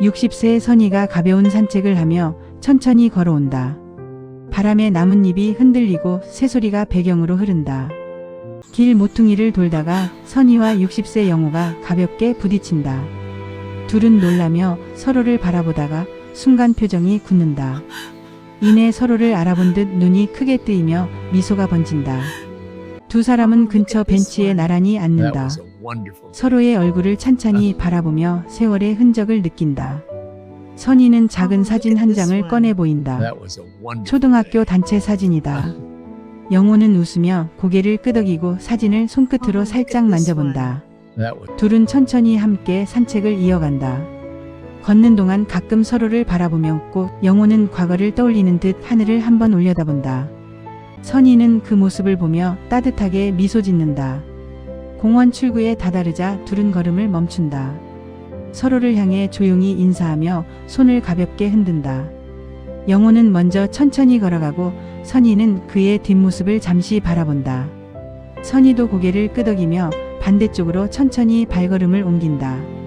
60세의 선이가 가벼운 산책을 하며 천천히 걸어온다. 바람에 나뭇잎이 흔들리고 새소리가 배경으로 흐른다. 길 모퉁이를 돌다가 선이와 60세 영호가 가볍게 부딪힌다. 둘은 놀라며 서로를 바라보다가 순간 표정이 굳는다. 이내 서로를 알아본 듯 눈이 크게 뜨이며 미소가 번진다. 두 사람은 근처 벤치에 나란히 앉는다. 서로의 얼굴을 찬찬히 바라보며 세월의 흔적을 느낀다. 선이는 작은 사진 한 장을 꺼내 보인다. 초등학교 단체 사진이다. 영호는 웃으며 고개를 끄덕이고 사진을 손끝으로 살짝 만져본다. 둘은 천천히 함께 산책을 이어간다. 걷는 동안 가끔 서로를 바라보며 웃고 영호는 과거를 떠올리는 듯 하늘을 한번 올려다본다. 선이는 그 모습을 보며 따뜻하게 미소 짓는다. 공원 출구에 다다르자 둘은 걸음을 멈춘다. 서로를 향해 조용히 인사하며 손을 가볍게 흔든다. 영호는 먼저 천천히 걸어가고 선이는 그의 뒷모습을 잠시 바라본다. 선이도 고개를 끄덕이며 반대쪽으로 천천히 발걸음을 옮긴다.